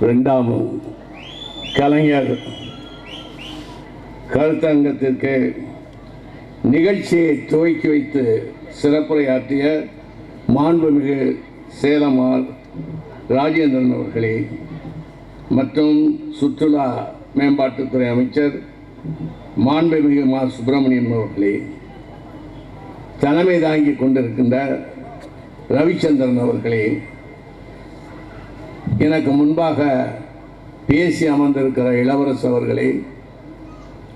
ரெண்டாம் கலைஞர் கருத்தரங்கத்திற்கு நிகழ்ச்சியை துவக்கி வைத்து சிறப்புரையாற்றிய மாண்புமிகு சேலமார் ராஜேந்திரன் அவர்களே மற்றும் சுற்றுலா மேம்பாட்டுத்துறை அமைச்சர் மாண்புமிகு மா. சுப்பிரமணியன் அவர்களே. தலைமை தாங்கி கொண்டிருக்கின்ற ரவிச்சந்திரன் அவர்களே. எனக்கு முன்பாக பேசி அமர்ந்திருக்கிற இளவரசு அவர்களே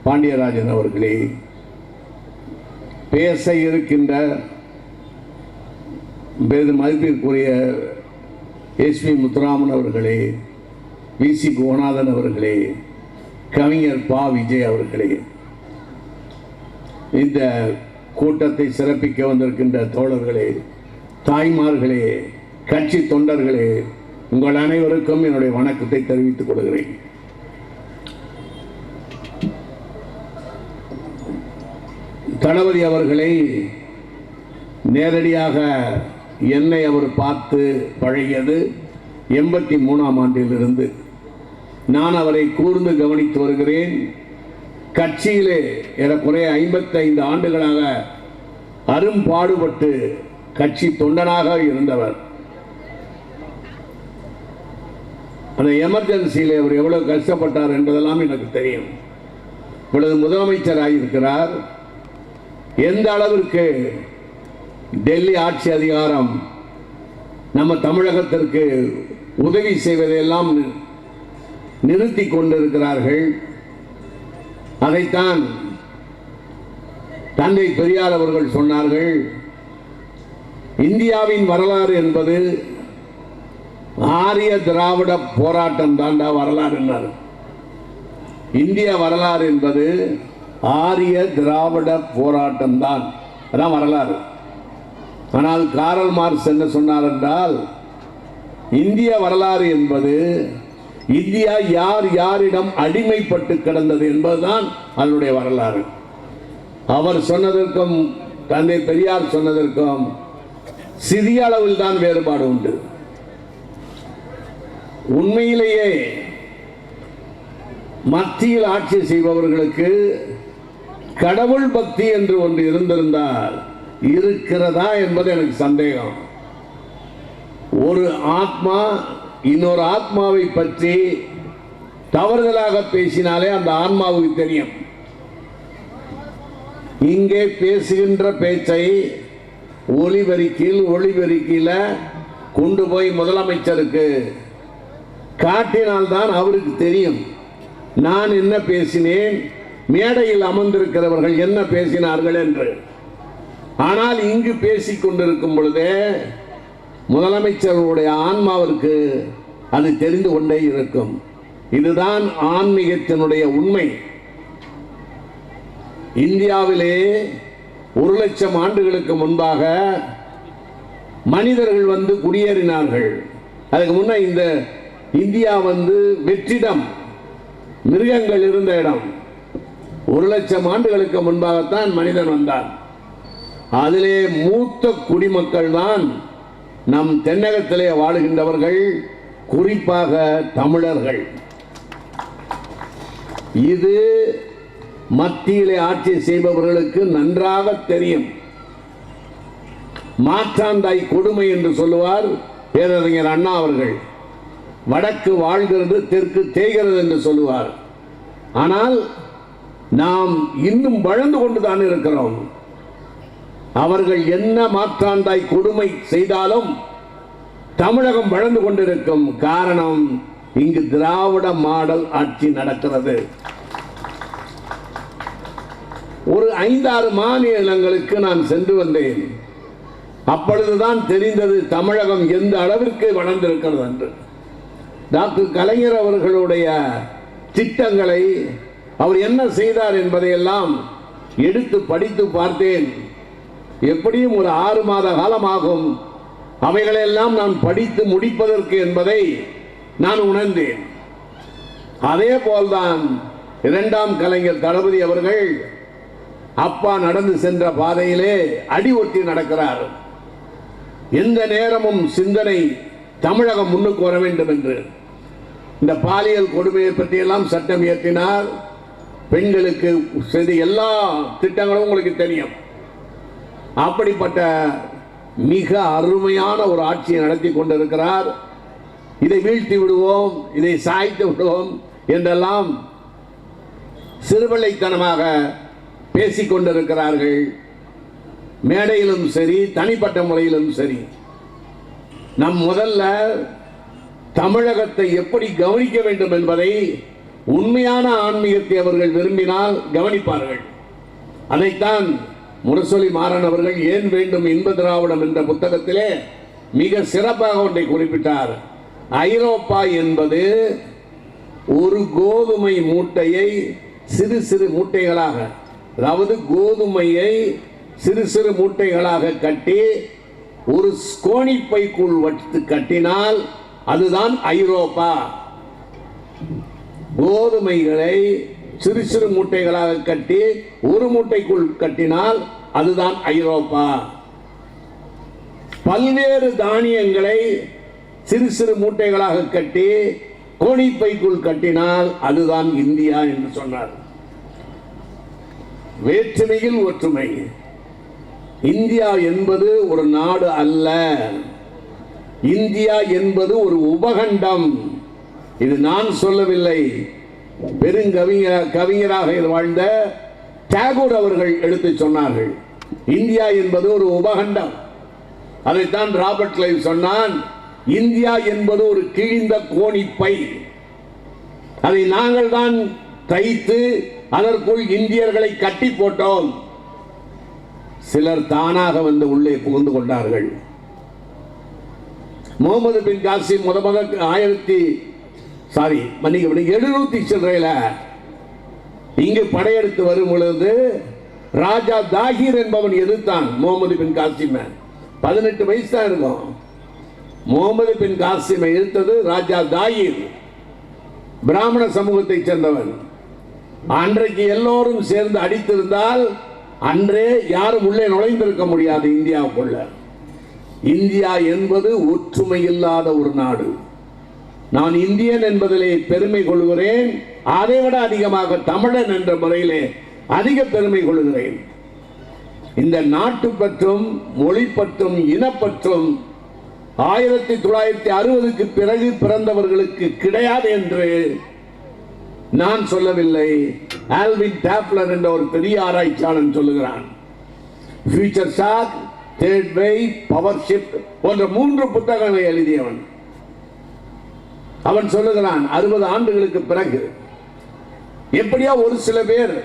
பாண்டியராஜன் அவர்களே பேச இருக்கின்ற பெரிதும் மதிப்பிற்குரிய எஸ்பி முத்துராமன் அவர்களே வி சி குணநாதன் அவர்களே கவிஞர் பா விஜய் அவர்களே இந்த கூட்டத்தை சிறப்பிக்க வந்திருக்கின்ற தோழர்களே தாய்மார்களே கட்சி தொண்டர்களே உங்கள் அனைவருக்கும் என்னுடைய வணக்கத்தை தெரிவித்துக் கொள்கிறேன். தளபதி அவர்களை நேரடியாக என்னை அவர் பார்த்து பழகியது எண்பத்தி மூணாம் ஆண்டிலிருந்து. நான் அவரை கூர்ந்து கவனித்து வருகிறேன். கட்சியிலே ஏறக்குறைய ஐம்பத்தைந்து ஆண்டுகளாக அரும்பாடுபட்டு கட்சி தொண்டனாக இருந்தவர். அந்த எமர்ஜென்சியில் அவர் எவ்வளோ கஷ்டப்பட்டார் என்பதெல்லாம் எனக்கு தெரியும். இப்பொழுது முதலமைச்சராக இருக்கிறார் எந்த அளவிற்கு டெல்லி ஆட்சி அதிகாரம் நம்ம தமிழகத்திற்கு உதவி செய்வதையெல்லாம் நிறுத்தி கொண்டிருக்கிறார்கள். அதைத்தான் தந்தை பெரியார் அவர்கள் சொன்னார்கள். இந்தியாவின் வரலாறு என்பது ஆரிய திராவிட போராட்டம் தாண்டா வரலாறு என்றார் இந்திய வரலாறு என்பது ஆரிய திராவிட போராட்டம் தான். அதான் வரலாறு. ஆனால் காரல் மார்க்ஸ் என்ன சொன்னார் என்றால் இந்திய வரலாறு என்பது இந்தியா யார் யாரிடம் அடிமைப்பட்டு கிடந்தது என்பதுதான் அதனுடைய வரலாறு. அவர் சொன்னதற்கும் தந்தை பெரியார் சொன்னதற்கும் சிறிய அளவில் தான் வேறுபாடு உண்டு. உண்மையிலேயே மத்தியில் ஆட்சி செய்பவர்களுக்கு கடவுள் பக்தி என்று ஒன்று இருந்திருந்தால் இருக்கிறதா என்பது எனக்கு சந்தேகம். ஒரு ஆத்மா இன்னொரு ஆத்மாவை பற்றி தவறுதலாக பேசினாலே அந்த ஆன்மாவுக்கு தெரியும். இங்கே பேசுகின்ற பேச்சை ஒளிபெருக்கில் ஒளிபெருக்கியில் கொண்டு போய் முதலமைச்சருக்கு காட்டினால்தான் அவருக்கு தெரியும். நான் என்ன பேசினேன்? மேடையில் அமர்ந்திருக்கிறவர்கள் என்ன பேசினார்கள் என்று. ஆனால் இங்கு பேசிக் கொண்டிருக்கும் பொழுதே முதலமைச்சர்களுடைய ஆன்மாவிற்கு அது தெரிந்து கொண்டே இருக்கும். இதுதான் ஆன்மீகத்தினுடைய உண்மை. இந்தியாவிலே ஒரு லட்சம் ஆண்டுகளுக்கு முன்பாக மனிதர்கள் வந்து குடியேறினார்கள். அதுக்கு முன்ன இந்த இந்தியா வந்து வெற்றிடம் மிருகங்கள் இருந்த இடம். ஒரு லட்சம் ஆண்டுகளுக்கு முன்பாகத்தான் மனிதன் வந்தான். அதிலே மூத்த குடிமக்கள் தான் நம் தென்னகத்திலே வாழுகின்றவர்கள் குறிப்பாக தமிழர்கள். இது மத்தியிலே ஆட்சி செய்பவர்களுக்கு நன்றாக தெரியும். மாற்றாந்தாய் கொடுமை என்று சொல்லுவார் பேரறிஞர் அண்ணா அவர்கள். வடக்கு வாழ்கிறது தெற்கு தேய்கிறது என்று சொல்லுவார். ஆனால் நாம் இன்னும் வளர்ந்து கொண்டுதான் இருக்கிறோம். அவர்கள் என்ன மாற்றாந்தாய் கொடுமை செய்தாலும் தமிழகம் வளர்ந்து கொண்டிருக்கும் காரணம் இங்கு திராவிட மாடல் ஆட்சி நடக்கிறது. ஒரு ஐந்தாறு மாநிலங்களுக்கு நான் சென்று வந்தேன். அப்பொழுதுதான் தெரிந்தது தமிழகம் எந்த அளவிற்கு வளர்ந்திருக்கிறது என்று. டாக்டர் கலைஞர் அவர்களுடைய திட்டங்களை அவர் என்ன செய்தார் என்பதையெல்லாம் எடுத்து படித்து பார்த்தேன். எப்படியும் ஒரு ஆறு மாத காலமாகும். அவைகளெல்லாம் நான் படித்து முடிப்பதற்கு என்பதை நான் உணர்ந்தேன். அதே போல்தான் இரண்டாம் கலைஞர் தளபதி அவர்கள் அப்பா நடந்து சென்ற பாதையிலே அடி ஒட்டி நடக்கிறார். எந்த நேரமும் சிந்தனை தமிழகம் முன்னுக்கு வர வேண்டும் என்று. இந்த பாலியல் கொடுமையை பற்றியெல்லாம் சட்டம் இயற்றினார். பெண்களுக்கு செய்த எல்லா திட்டங்களும் உங்களுக்கு தெரியும். அப்படிப்பட்ட மிக அருமையான ஒரு ஆட்சியை நடத்தி கொண்டிருக்கிறார். இதை வீழ்த்தி விடுவோம் இதை சாய்த்து விடுவோம் என்றெல்லாம் சிறுபிள்ளைத்தனமாக பேசிக்கொண்டிருக்கிறார்கள் மேடையிலும் சரி தனிப்பட்ட முறையிலும் சரி. நம் முதல்ல தமிழகத்தை எப்படி கவனிக்க வேண்டும் என்பதை உண்மையான ஆன்மீகத்தை அவர்கள் விரும்பினால் கவனிப்பார்கள். அதைத்தான் முரசொலி மாறன் அவர்கள் ஏன் வேண்டும் இன்ப திராவிடம் என்ற புத்தகத்திலே மிக சிறப்பாக ஒன்றை குறிப்பிட்டார். ஐரோப்பா என்பது ஒரு கோதுமை மூட்டையை சிறு சிறு மூட்டைகளாக அதாவது கோதுமையை சிறு சிறு மூட்டைகளாக கட்டி ஒரு கோணிப்பைக்குள் வட்டு கட்டினால் அதுதான் ஐரோப்பா. கோதுமைகளை சிறு சிறு மூட்டைகளாக கட்டி ஒரு மூட்டைக்குள் கட்டினால் அதுதான் ஐரோப்பா. பல்வேறு தானியங்களை சிறு சிறு மூட்டைகளாக கட்டி கோணிப்பைக்குள் கட்டினால் அதுதான் இந்தியா என்று சொன்னார். வேற்றுமையில் ஒற்றுமை. இந்தியா என்பது ஒரு நாடு அல்ல. இந்தியா என்பது ஒரு உபகண்டம். இது நான் சொல்லவில்லை. பெருங்கவிஞர் கவிஞராக வாழ்ந்த டாகூர் அவர்கள் எடுத்து சொன்னார்கள். இந்தியா என்பது ஒரு உபகண்டம். அதைத்தான் ராபர்ட் கிளைவ் சொன்னான் இந்தியா என்பது ஒரு கிழிந்த கோணிப்பை. அதை நாங்கள் தான் தைத்து அதற்குள் இந்தியர்களை கட்டி போட்டோம். சிலர் தானாக வந்து உள்ளே புகுந்து கொண்டார்கள். முகமது பின் காசிம் முத முத ஆயிரத்தி சாரி மன்னிக்க எழுநூத்தி சில்லறையில இங்கு படையெடுத்து வரும் பொழுது ராஜா தாகிர் என்பவன் எதிர்த்தான் முகமது பின் காசிம. பதினெட்டு வயசு தான் இருக்கும். முகமது பின் காசிமை எதிர்த்தது ராஜா தாகிர் பிராமண சமூகத்தை சேர்ந்தவன். அன்றைக்கு எல்லோரும் சேர்ந்து அடித்திருந்தால் அன்றே யாரும் உள்ளே நுழைந்திருக்க முடியாது இந்தியாவுக்குள்ள. இந்தியா என்பது ஒற்றுமை இல்லாத ஒரு நாடு. நான் இந்தியன் என்பதிலே பெருமை கொள்கிறேன். அதைவிட அதிகமாக தமிழன் என்ற முறையிலே அதிக பெருமை கொள்கிறேன். இந்த நாட்டு பற்றும் மொழி பற்றும் இனப்பற்றும் ஆயிரத்தி தொள்ளாயிரத்தி அறுபதுக்கு பிறகு பிறந்தவர்களுக்கு கிடையாது என்று நான் சொல்லவில்லை. ஆல்வின் டேப்லர் என்ற ஒரு பெரிய ஆராய்ச்சியாளன் சொல்லுகிறான். Future shock third wave powershift போன்ற மூன்று புத்தகங்களை எழுதியவன். அவன் சொல்லுகிறான் அறுபது ஆண்டுகளுக்கு பிறகு. எப்படியா ஒரு சில பேர்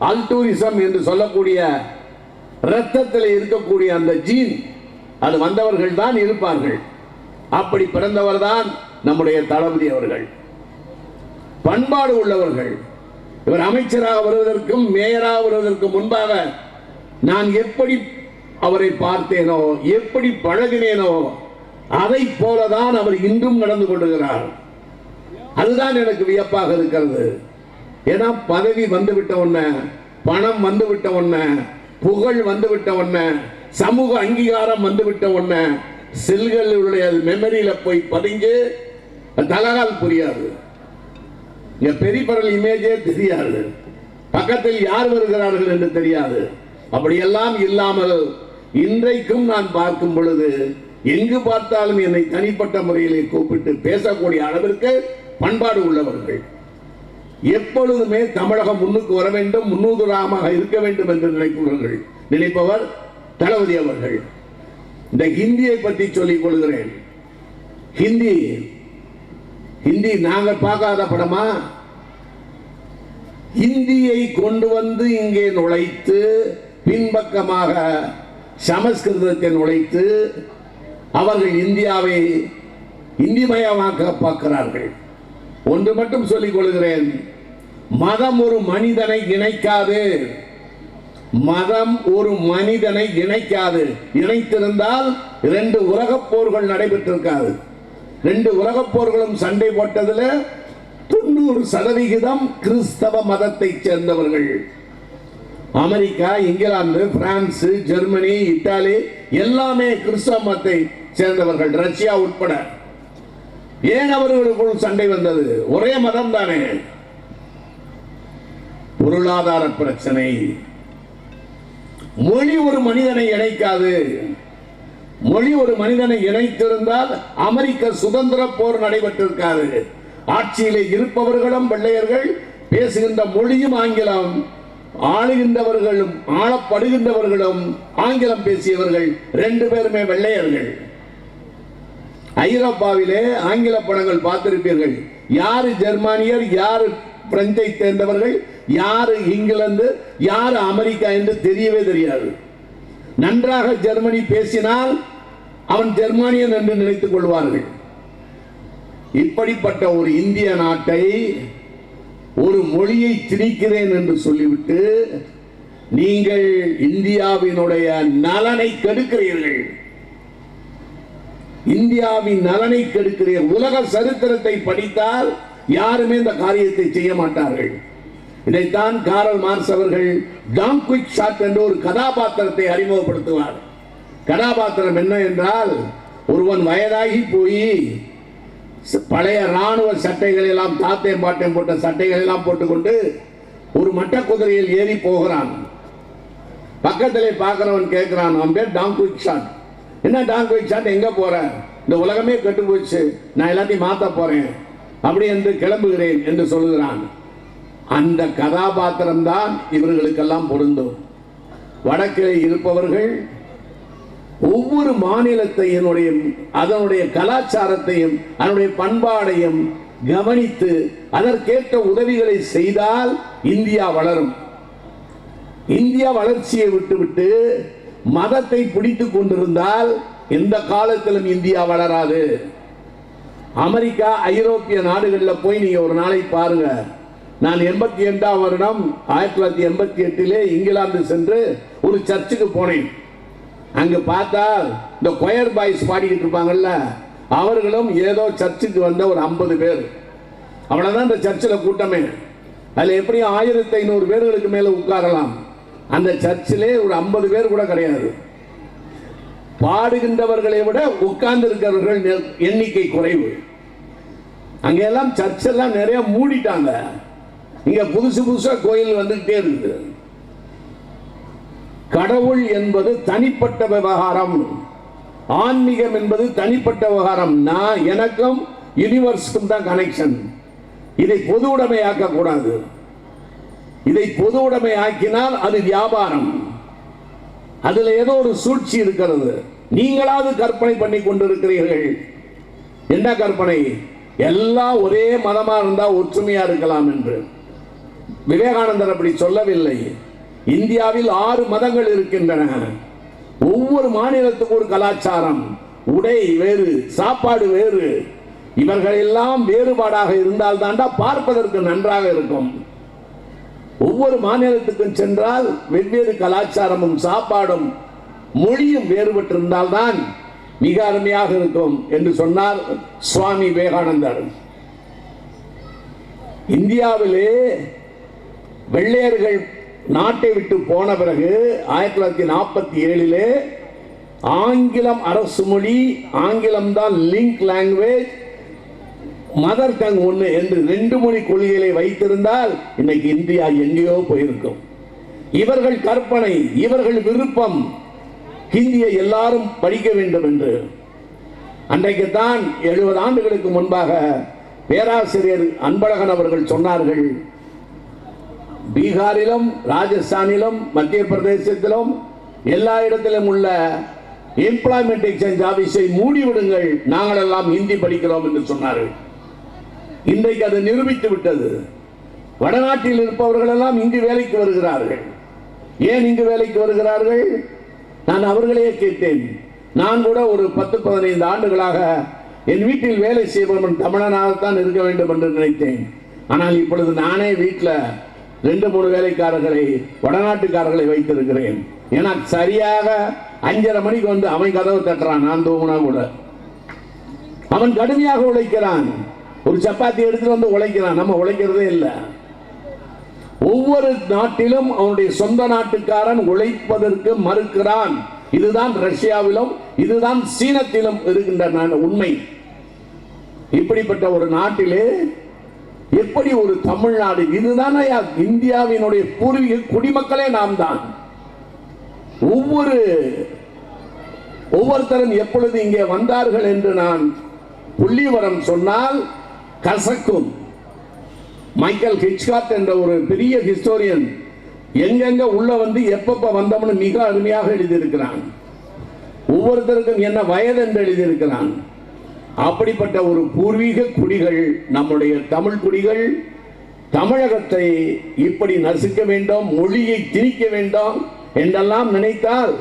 அல்டூரிசம் என்று சொல்லக்கூடிய ரத்தத்தில் இருக்கக்கூடிய அந்த ஜீன் அது வந்தவர்கள் தான் இருப்பார்கள். அப்படி பிறந்தவர் தான் நம்முடைய தளபதி அவர்கள். பண்பாடு உள்ளவர்கள். இவர் அமைச்சராக வருவதற்கும் மேயராக வருவதற்கும் முன்பாக நான் எப்படி அவரை பார்த்தேனோ எப்படி பழகினேனோ அதை போலதான் அவர் இன்றும் நடந்து கொண்டிருக்கிறார். அதுதான் எனக்கு வியப்பாக இருக்கிறது. ஏன்னா பதவி வந்து விட்ட உடனே பணம் வந்து விட்ட உடனே புகழ் வந்து விட்ட உடனே சமூக அங்கீகாரம் வந்து விட்ட உடனே செல்களுடைய மெமரியில போய் பதிஞ்சு தலகால் புரியாது. இங்க பெரியபரல் இமேஜே தெரியாது. பக்கத்தில் யார் வருகிறார்கள் என்று தெரியாது. அப்படியெல்லாம் இல்லாமல் இன்றைக்கும் நான் பார்க்கும் பொழுது எங்கு பார்த்தாலும் என்னை தனிப்பட்ட முறையிலே கூப்பிட்டு பேசக்கூடிய அளவிற்கு பண்பாடு உள்ளவர்கள். எப்பொழுதுமே தமிழகம் முன்னுக்கு வர வேண்டும் முன்னுதாரணமாக இருக்க வேண்டும் என்று நினைப்பவர்கள் நினைப்பவர் தளபதி அவர்கள். இந்த ஹிந்தியை பற்றி சொல்லிக் கொள்கிறேன். ஹிந்தி ஹிந்தி நாங்கள் பார்க்காத படமா? இந்தியை கொண்டு வந்து இங்கே நுழைத்து பின்பக்கமாக சமஸ்கிருதத்தை நுழைத்து அவர்கள் இந்தியாவை இந்திமயமாக்க பார்க்கிறார்கள் ஒன்று மட்டும் சொல்லிக் கொள்கிறேன். மதம் ஒரு மனிதனை இணைக்காது. மதம் ஒரு மனிதனை இணைக்காது. இணைத்திருந்தால் இரண்டு உலகப் போர்கள் நடைபெற்றிருக்காது. ரெண்டு உலகப் போர்களும் சண்டை போட்டதில் தொண்ணூறு சதவிகிதம் கிறிஸ்தவ மதத்தை சேர்ந்தவர்கள். America England France Germany Italy எல்லாமே கிறிஸ்தவ மதத்தை சேர்ந்தவர்கள் ரஷ்யா உட்பட. ஏன் அவர்களுக்குள் சண்டை வந்தது? ஒரே மதம் தானே. பொருளாதார பிரச்சனை. மொழி ஒரு மனிதனை இணைக்காது. மொழி ஒரு மனிதனை இணைத்திருந்தால் அமெரிக்க சுதந்திர போர் நடைபெற்றிருக்காது. ஆட்சியிலே இருப்பவர்களும் வெள்ளையர்கள் பேசுகின்ற மொழியும் ஆங்கிலம். ஆளுகின்றவர்களும் ஆளப்படுகின்றவர்களும் ஆங்கிலம் பேசியவர்கள் ரெண்டு பேருமே வெள்ளையர்கள். ஐரோப்பாவிலே ஆங்கில படங்கள் பார்த்திருப்பீர்கள். யாரு ஜெர்மானியர் யாரு பிரெஞ்சை சேர்ந்தவர்கள் யாரு இங்கிலாந்து யாரு அமெரிக்கா என்று தெரியவே தெரியாது. நன்றாக ஜெர்மனி பேசினால் அவன் ஜெர்மானியன் என்று நினைத்துக் கொள்வார்கள். இப்படிப்பட்ட ஒரு இந்திய நாட்டை ஒரு மொழியை திணிக்கிறேன் என்று சொல்லிவிட்டு நீங்கள் இந்தியாவினுடைய நலனை கெடுக்கிறீர்கள். இந்தியாவின் நலனை கெடுக்கிறீர்கள் உலக சரித்திரத்தை படித்தால் யாருமே இந்த காரியத்தை செய்ய மாட்டார்கள். இதைத்தான் காரல் மார்ஸ் அவர்கள் டாங்குவிக் ஷாட் என்ற ஒரு கதாபாத்திரத்தை அறிமுகப்படுத்துவார். கதாபாத்திரம் என்ன என்றால் ஒருவன் வயதாகி போய் பழைய ராணுவ சட்டைகள் எல்லாம் தாத்தையும் பாட்டையும் போட்ட சட்டைகள் எல்லாம் போட்டுக்கொண்டு ஒரு மட்ட குதிரையில் ஏறி போகிறான். பக்கத்திலே பார்க்கிறவன் கேட்கிறான் அவன் பேர் டாங்குவிக் ஷாட் என்ன டாங்குவிக் ஷாட் எங்கே போகிறேன் இந்த உலகமே கெட்டு போச்சு. நான் எல்லாத்தையும் மாற்ற போகிறேன் அப்படி என்று கிளம்புகிறேன் என்று சொல்லுகிறான். அந்த கதாபாத்திரம்தான் இவர்களுக்கெல்லாம் பொருந்தும். வடக்கிலே இருப்பவர்கள் ஒவ்வொரு மாநிலத்தையும் அதனுடைய கலாச்சாரத்தையும் அதனுடைய பண்பாடையும் கவனித்து அதற்கேற்ற உதவிகளை செய்தால் இந்தியா வளரும். இந்தியா வளர்ச்சியை விட்டுவிட்டு மதத்தை பிடித்துக் கொண்டிருந்தால் எந்த காலத்திலும் இந்தியா வளராது. அமெரிக்கா ஐரோப்பிய நாடுகளில் போய் நீங்க ஒரு நாளை பாருங்க. நான் எண்பத்தி எட்டாம் வருடம் ஆயிரத்தி தொள்ளாயிரத்தி எண்பத்தி எட்டிலே இங்கிலாந்து சென்று ஒரு சர்ச்சுக்கு போனேன். அங்கே பார்த்தா இந்த கொயர் பாய்ஸ் பாடிக்கிட்டு இருப்பாங்கல்ல அவர்களும் ஏதோ சர்ச்சுக்கு வந்த ஒரு ஐம்பது பேர். அவ்வளோதான் இந்த சர்ச்சில் கூட்டமே. அதில் எப்படியும் ஆயிரத்தி ஐநூறு பேர்களுக்கு மேலே உட்காரலாம். அந்த சர்ச்சிலே ஒரு ஐம்பது பேர் கூட கிடையாது. பாடுகின்றவர்களை விட உட்கார்ந்து இருக்கிறவர்கள் எண்ணிக்கை குறைவு. அங்கெல்லாம் சர்ச்செல்லாம் நிறைய மூடிட்டாங்க. இங்கே புதுசு புதுசாக கோயில் வந்துகிட்டே இருக்குது. கடவுள் என்பது தனிப்பட்ட விவகாரம். ஆன்மீகம் என்பது தனிப்பட்ட விவகாரம். நான் எனக்கும் யூனிவர்ஸ்க்கும் தான் கனெக்ஷன் இதை பொது உடைமையாக்க கூடாது. இதை பொது உடைமை ஆக்கினால் அது வியாபாரம். அதுல ஏதோ ஒரு சூழ்ச்சி இருக்கிறது. நீங்களாவது கற்பனை பண்ணி கொண்டிருக்கிறீர்கள். என்ன கற்பனை? எல்லாம் ஒரே மதமா இருந்தா ஒற்றுமையா இருக்கலாம் என்று. விவேகானந்தர் அப்படி சொல்லவில்லை. இந்தியாவில் ஆறு மதங்கள் இருக்கின்றன. ஒவ்வொரு மாநிலத்துக்கும் ஒரு கலாச்சாரம். உடை வேறு சாப்பாடு வேறு. இவர்கள் எல்லாம் வேறுபாடாக இருந்தால் தாண்டா பார்ப்பதற்கு நன்றாக இருக்கும். ஒவ்வொரு மாநிலத்துக்கும் சென்றால் வெவ்வேறு கலாச்சாரமும் சாப்பாடும் மொழியும் வேறுபட்டிருந்தால்தான் மிக அருமையாக இருக்கும் என்று சொன்னார் சுவாமி விவேகானந்தர். இந்தியாவிலே வெள்ளையர்கள் நாட்டை விட்டு போன பிறகு ஆயிரத்தி தொள்ளாயிரத்தி நாற்பத்தி ஏழிலே ஆங்கிலம் அரசு மொழி ஆங்கிலம் தான் லிங்க் லாங்குவேஜ் மதர் டங் ஒன்று என்று ரெண்டு மொழி கொள்கைகளை வைத்திருந்தால் இன்னைக்கு இந்தியா எங்கேயோ போயிருக்கும். இவர்கள் கற்பனை இவர்கள் விருப்பம் ஹிந்தியை எல்லாரும் படிக்க வேண்டும் என்று. அன்றைக்கு தான் எழுபது ஆண்டுகளுக்கு முன்பாக பேராசிரியர் அன்பழகன் அவர்கள் சொன்னார்கள் பீகாரிலும் ராஜஸ்தானிலும் மத்திய பிரதேசத்திலும் எல்லா இடத்திலும் உள்ள எம்ப்ளாய்மெண்ட் எக்ஸ்சேஞ்ச் ஆபீஸை மூடிவிடுங்கள். நாங்கள் எல்லாம் ஹிந்தி படிக்கிறோம் என்று சொன்னார்கள். இன்றைக்கு அது நிரூபித்து விட்டது. வடநாட்டில் இருப்பவர்கள் எல்லாம் இங்கு வேலைக்கு வருகிறார்கள். ஏன் இங்கு வேலைக்கு வருகிறார்கள்? நான் அவர்களையே கேட்டேன். நான் கூட ஒரு பத்து பதினைந்து ஆண்டுகளாக என் வீட்டில் வேலை செய்பவன் தமிழனாகத்தான் இருக்க வேண்டும் என்று நினைத்தேன். ஆனால் இப்பொழுது நானே வீட்டில் ரெண்டு மூணு வேலைக்காரர்களை வடநாட்டுக்காரர்களை வைத்திருக்கிறேன். ஏன்னா சரியாக அஞ்சரை மணிக்கு வந்து அவன் கதவு தட்டுறான் நான் தூங்கினா கூட. அவன் கடுமையாக உழைக்கிறான். ஒரு சப்பாத்தி எடுத்துட்டு வந்து உழைக்கிறான். நம்ம உழைக்கிறதே இல்லை. ஒவ்வொரு நாட்டிலும் அவனுடைய சொந்த நாட்டுக்காரன் உழைப்பதற்கு மறுக்கிறான். இதுதான் ரஷ்யாவிலும் இதுதான் சீனத்திலும் இருக்கின்ற நான் உண்மை. இப்படிப்பட்ட ஒரு நாட்டிலே எப்படி ஒரு தமிழ்நாடு? இதுதானே இந்தியாவினுடைய பூர்வீக குடிமக்களே நாம் தான் ஒவ்வொரு ஒவ்வொருத்தரும் எப்பொழுது இங்கே வந்தார்கள் என்று நான் புள்ளிவரம் சொன்னால் கசக்கும். மைக்கேல் ஹிச்காட் என்ற ஒரு பெரிய ஹிஸ்டோரியன் எங்கெங்க உள்ள வந்து எப்பப்ப வந்தோம்னு மிக அருமையாக எழுதியிருக்கிறான். ஒவ்வொருத்தருக்கும் என்ன வயது என்று எழுதியிருக்கிறான். அப்படிப்பட்ட ஒரு பூர்வீக குடிகள் நம்முடைய தமிழ் குடிகள் தமிழகத்தை இப்படி நசுக்க வேண்டும் மொழியை திணிக்க வேண்டும் என்றெல்லாம் நினைத்தால்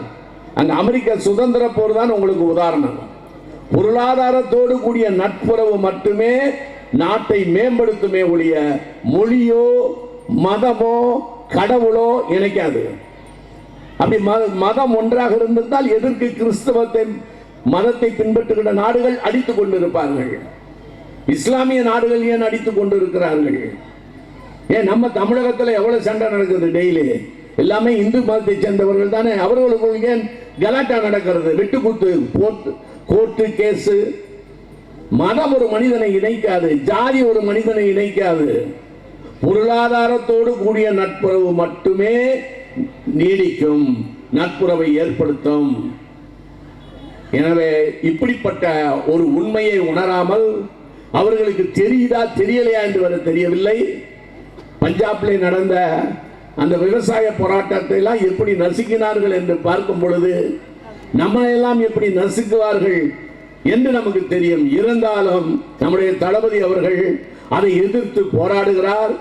அங்க அமெரிக்க சுதந்திர போர் தான் உங்களுக்கு உதாரணம். பொருளாதாரத்தோடு கூடிய நட்புறவு மட்டுமே நாட்டை மேம்படுத்துமே ஒழிய மொழியோ மதமோ கடவுளோ இணைக்காது. அப்படி மதம் ஒன்றாக இருந்திருந்தால் எதற்கு கிறிஸ்தவத்தை மதத்தை பின்பற்றுகிற நாடுகள் அடித்துக் கொண்டிருப்பார்கள். இஸ்லாமிய நாடுகள் ஏன் அடித்துக் கொண்டிருக்கிறார்கள்? ஏன் நம்ம தமிழகத்தில் எவ்வளவு சண்டை நடக்குது டெய்லி? எல்லாமே இந்து மதத்தை சேர்ந்தவர்கள் தானே. அவர்களுக்கு ஏன் கலாட்டா நடக்கிறது? வெட்டுக்குத்து போட்டு கோர்ட்டு கேஸு. மதம் ஒரு மனிதனை இணைக்காது. ஜாதி ஒரு மனிதனை இணைக்காது. பொருளாதாரத்தோடு கூடிய நட்புறவு மட்டுமே நீடிக்கும் நட்புறவை ஏற்படுத்தும். எனவே இப்படிப்பட்ட ஒரு உண்மையை உணராமல் அவர்களுக்கு தெரியுதா தெரியலையா என்று வர தெரியவில்லை. பஞ்சாப்ல நடந்த அந்த விவசாய போராட்டத்தை எல்லாம் எப்படி நசுக்கினார்கள் என்று பார்க்கும் பொழுது நம்மளையெல்லாம் எப்படி நசுக்குவார்கள் என்று நமக்கு தெரியும். இருந்தாலும் நம்முடைய தளபதி அவர்கள் அதை எதிர்த்து போராடுகிறார்.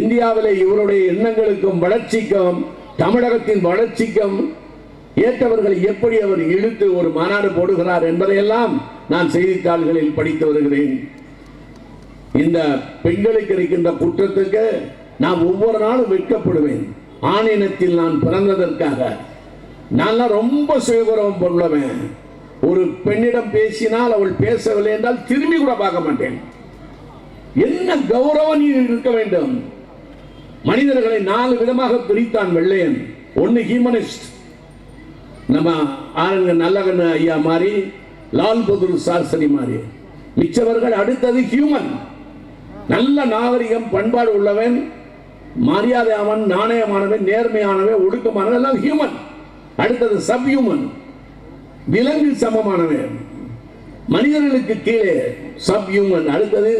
இந்தியாவிலே இவருடைய எண்ணங்களுக்கும் வளர்ச்சிக்கும் தமிழகத்தின் வளர்ச்சிக்கும் ஏற்றவர்களை எப்படி அவர் இழுத்து ஒரு மாநாடு போடுகிறார் என்பதையெல்லாம் நான் செய்தித்தாள்களில் படித்து வருகிறேன். இந்த பெண்களுக்கு இருக்கின்ற குற்றத்துக்கு நான் ஒவ்வொரு நாளும் வெட்கப்படுவேன். ஆணினத்தில் நான் பிறந்ததற்காக. நான்லாம் ரொம்ப சுயபுரம் பொருளவேன் ஒரு பெண்ணிடம் பேசினால் அவள் பேசவில்லை என்றால் திரும்பி கூட பார்க்க மாட்டேன். என்ன கௌரவம் இருக்க வேண்டும்? மனிதர்களை நாலு விதமாக பிரித்தான் வெள்ளையன். ஒன்னு ஹியூமனிஸ்ட் நம்ம ஆரங்க நல்லவன் ஐயா மாதிரி லால் பகதூர் சாஸ்திரி மாதிரி மிச்சவர்கள் அடுத்தது ஹியூமன் நல்ல நாகரிகம் பண்பாடு உள்ளவன் மரியாதை அவன் நாணயமானவன் நேர்மையானவன் ஒடுக்கமானவன் எல்லாம் ஹியூமன் அடுத்தது சப் ஹியூமன் விலங்கு சமமானவன். மனிதர்களுக்கு கீழே சப் ஹியூமன் அடுத்தது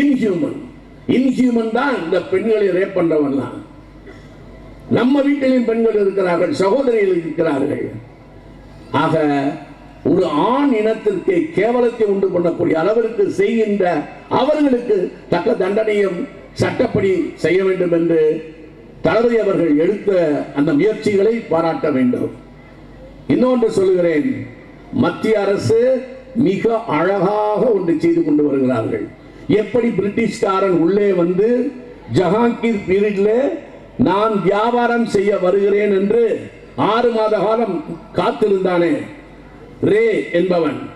இன்ஹியூமன் இன்ஹியூமன் தான் இந்த பெண்களை ரேப் பண்றவன்லாம். நம்ம வீட்டிலும் பெண்கள் இருக்கிறார்கள் சகோதரிகள் இருக்கிறார்கள். ஆக ஒரு ஆண் இனத்திற்கு கேவலத்தை உண்டு பண்ணக்கூடிய அளவிற்கு செய்கின்ற அவர்களுக்கு தக்க தண்டனையும் சட்டப்படி செய்ய வேண்டும் என்று தளபதி அவர்கள் எடுத்த அந்த முயற்சிகளை பாராட்ட வேண்டும். இன்னொன்று சொல்லுகிறேன் மத்திய அரசு மிக அழகாக ஒன்று செய்து கொண்டு வருகிறார்கள். எப்படி பிரிட்டிஷ்காரன் உள்ளே வந்து ஜஹாங்கீர் பீரியட்ல நான் வியாபாரம் செய்ய வருகிறேன் என்று ஆறு மாத காலம் காத்திருந்தானே. ரே என்பவன்.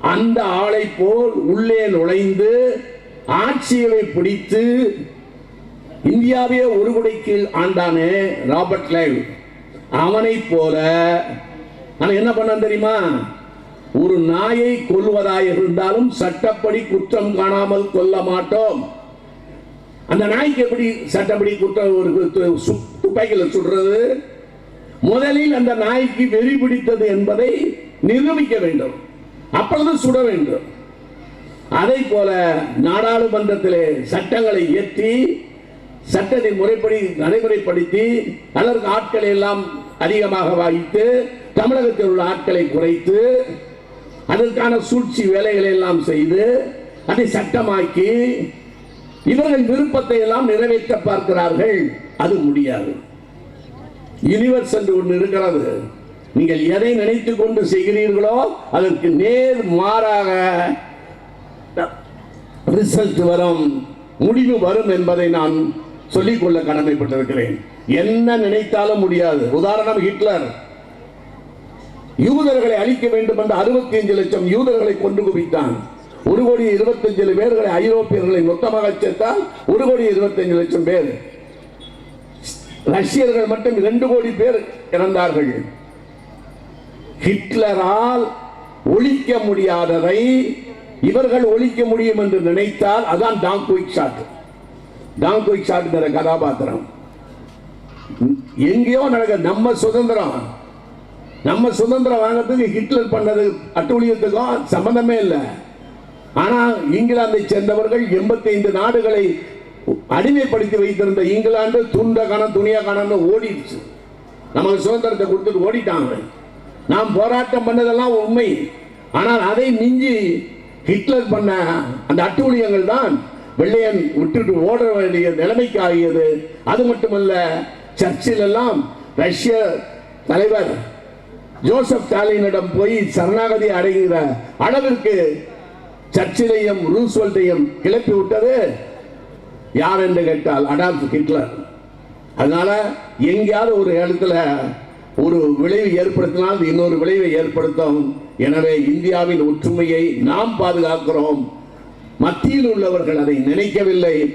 அந்த ஆளை போல் உள்ளே நுழைந்து ஆட்சியை பிடித்து இந்தியாவே ஒரு குடை கீழ் ஆண்டானே ராபர்ட் லைவ் அவனைப் போல ஆனால் என்ன பண்ண தெரியுமா? ஒரு நாயை கொல்வதாய் இருந்தாலும் சட்டப்படி குற்றம் காணாமல் கொல்ல மாட்டோம். அந்த நாய்க்கு எப்படி சட்டப்படி குற்றம் ஒரு துப்பாக்கியில் சுடுறது? முதலில் அந்த நாய்க்கு வெறி பிடித்தது என்பதை நிரூபிக்க வேண்டும். அப்பொழுது சுட வேண்டும். அதை போல நாடாளுமன்றத்திலே சட்டங்களை இயற்றி சட்டத்தை முறைப்படி நடைமுறைப்படுத்தி அதற்கு ஆட்களை எல்லாம் அதிகமாக வாய்த்து தமிழகத்தில் உள்ள ஆட்களை குறைத்து அதற்கான சூழ்ச்சி வேலைகளை எல்லாம் செய்து அதை சட்டமாக்கி இவர்கள் விருப்பத்தை எல்லாம் நிறைவேற்ற பார்க்கிறார்கள். அது முடியாது. யூனிவர்ஸ் என்று ஒன்று இருக்கிறது. நீங்கள் எதை நினைத்துக் கொண்டு செய்கிறீர்களோ அதற்கு நேர் மாறாக ரிசல்ட் வரும் முடிவு வரும் என்பதை நான் சொல்லிக்கொள்ள கடமைப்பட்டிருக்கிறேன். என்ன நினைத்தாலும் முடியாது. உதாரணம் ஹிட்லர். யூதர்களை அழிக்க வேண்டும் என்று அறுபத்தி அஞ்சு லட்சம் யூதர்களை கொண்டு குவித்தான். ஒரு கோடி இருபத்தஞ்சு பேர்களை ஐரோப்பியர்களை மொத்தமாக சேர்த்தால் ஒரு கோடி இருபத்தஞ்சு லட்சம் பேர். ரஷ்யர்கள் மட்டும் இரண்டு கோடி பேர் இறந்தார்கள். ஹிட்லரால் ஒழிக்க முடியாததை இவர்கள் ஒழிக்க முடியும் என்று நினைத்தால் அதான் டாங்குயிக் ஷாட் டாங்குயிக் ஷாட் ஷாட்ங்கிற கதாபாத்திரம். எங்கேயோ நடக்க நம்ம சுதந்திரம். நம்ம சுதந்திரம் வாங்கிறதுக்கு ஹிட்லர் பண்ணது அட்டூழியத்துக்கும் சம்பந்தமே இல்லை. ஆனால் இங்கிலாந்தை சேர்ந்தவர்கள் 85 நாடுகளை அடிமைப்படுத்தி வைத்திருந்த இங்கிலாந்து துண்ட கணம் துணியா கணம்னு ஓடிடுச்சு. நமக்கு சுதந்திரத்தை கொடுத்துட்டு ஓடிட்டாங்க நாம் போராட்டம் பண்ணதெல்லாம் உண்மை. ஆனால் அதை மிஞ்சி ஹிட்லர் பண்ண அந்த அட்டூழியங்கள் தான் வெள்ளையன் விட்டுட்டு ஓட வேண்டிய நிலைமைக்கு ஆகியது. அது மட்டுமல்ல சர்ச்சில் எல்லாம் ரஷ்ய தலைவர் ஜோசப் ஸ்டாலினிடம் போய் சரணாகதி அடைகிற அளவிற்கு சர்ச்சிலையும் ரூஸ்வெல்ட்டையும் கிளப்பி விட்டது. யார் என்று கேட்டால் அடால்ஃப் ஹிட்லர். அதனால எங்கேயாவது ஒரு இடத்துல ஒரு விளைவு ஏற்படுத்தினால் இன்னொரு விளைவை ஏற்படுத்தும். எனவே இந்தியாவின் ஒற்றுமையை நாம் பாதுகாக்கிறோம். மத்தியில் உள்ளவர்கள் அதை நினைக்கவில்லை.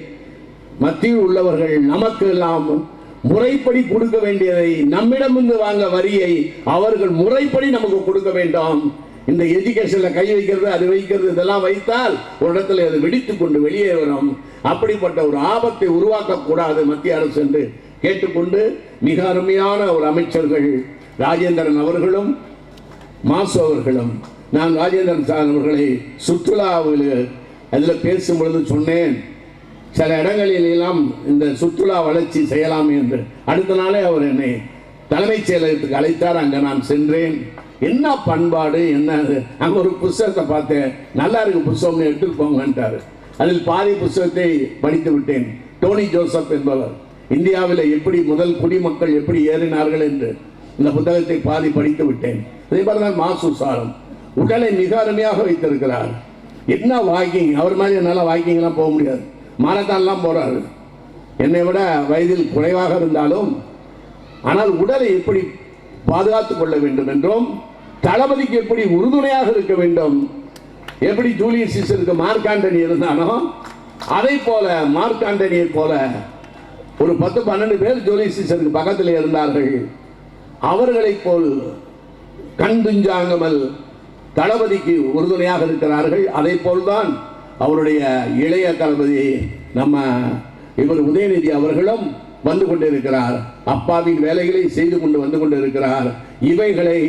மத்தியில் உள்ளவர்கள் நமக்கு எல்லாம் முறைப்படி கொடுக்க வேண்டியதை நம்மிடமிருந்து வாங்க வரியை அவர்கள் முறைப்படி நமக்கு கொடுக்க வேண்டாம். இந்த எஜுகேஷன்ல கை வைக்கிறது அது வைக்கிறது இதெல்லாம் வைத்தால் ஒரு இடத்துல அது வெடித்து கொண்டு வெளியே வரும். அப்படிப்பட்ட ஒரு ஆபத்தை உருவாக்கக்கூடாது மத்திய அரசு என்று கேட்டுக்கொண்டு மிக அருமையான ஒரு அமைச்சர்கள் ராஜேந்திரன் அவர்களும் மாசு அவர்களும். நான் ராஜேந்திரன் சார் அவர்களை சுற்றுலாவில் அதில் பேசும் பொழுது சொன்னேன் சில இடங்களில் எல்லாம் இந்த சுற்றுலா வளர்ச்சி செய்யலாம் என்று. அடுத்த நாளே அவர் என்னை தலைமைச் செயலகத்துக்கு அழைத்தார். அங்கே நான் சென்றேன். என்ன பண்பாடு என்ன அங்கே ஒரு புஸ்தகத்தை பார்த்தேன். நல்லா இருக்கு புஸ்தகம் எடுத்துட்டு போங்கன்ட்டாரு. அதில் பாதி புஸ்தகத்தை படித்து விட்டேன். டோனி ஜோசப் என்பவர். இந்தியாவில் எப்படி முதல் குடிமக்கள் எப்படி ஏறினார்கள் என்று இந்த புத்தகத்தை பாதி படித்து விட்டேன். அதே மாதிரி தான் மாசு சாரம். உடலை மிக அருமையாக வைத்திருக்கிறார். என்ன வாக்கிங்? அவர் மாதிரி என்னால் வாக்கிங்லாம் போக முடியாது. மாரத்தான்லாம் போகிறாரு என்னை விட வயதில் குறைவாக இருந்தாலும் ஆனால் உடலை எப்படி பாதுகாத்துக் கொள்ள வேண்டும் என்றும் தளபதிக்கு எப்படி உறுதுணையாக இருக்க வேண்டும்? எப்படி ஜூலியஸ் சீசருக்கு மார்க் ஆண்டனி இருந்தானோ அதை போல மார்க் ஆண்டனியை போல ஒரு பத்து பன்னெண்டு பேர் ஜூலியஸ் சீசருக்கு பக்கத்தில் இருந்தார்கள். அவர்களைப் போல் கண் துஞ்சாங்காமல் தளபதிக்கு உறுதுணையாக இருக்கிறார்கள். அதை போல்தான் அவருடைய இளைய தளபதி நம்ம இவர் உதயநிதி அவர்களும் வந்து கொண்டிருக்கிறார். அப்பாவின் வேலைகளை செய்து கொண்டு வந்து கொண்டிருக்கிறார். இவைகளை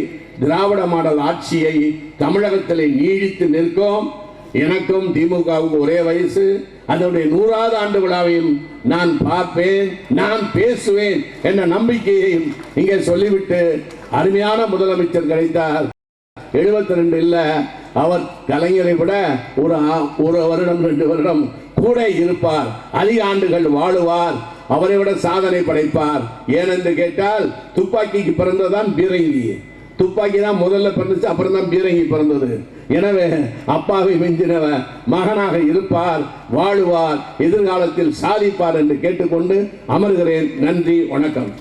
திராவிட மாடல் ஆட்சியை தமிழகத்தில் நீடித்து நிற்கும். எனக்கும் திமுகவுக்கு ஒரே வயசு. அதனுடைய நூறாவது ஆண்டு விழாவையும் நான் பார்ப்பேன் நான் பேசுவேன் என்ற நம்பிக்கையையும் இங்கே சொல்லிவிட்டு அருமையான முதலமைச்சர் கிடைத்தார். 72 ரெண்டு இல்ல அவர் கலைஞரை விட ஒரு ஆ- ஒரு வருடம் ரெண்டு வருடம் கூட இருப்பார். அதிக ஆண்டுகள் வாழுவார். அவரை விட சாதனை படைப்பார். ஏனென்று கேட்டால் துப்பாக்கிக்கு பிறந்ததான் பீரங்கி. துப்பாக்கி தான் முதல்ல பிறந்துச்சு அப்புறம் தான் பீரங்கி பிறந்தது. எனவே அப்பாவை மிஞ்சினவ மகனாக இருப்பார் வாழுவார் எதிர்காலத்தில் சாதிப்பார் என்று கேட்டுக்கொண்டு அமர்கிறேன். நன்றி வணக்கம்.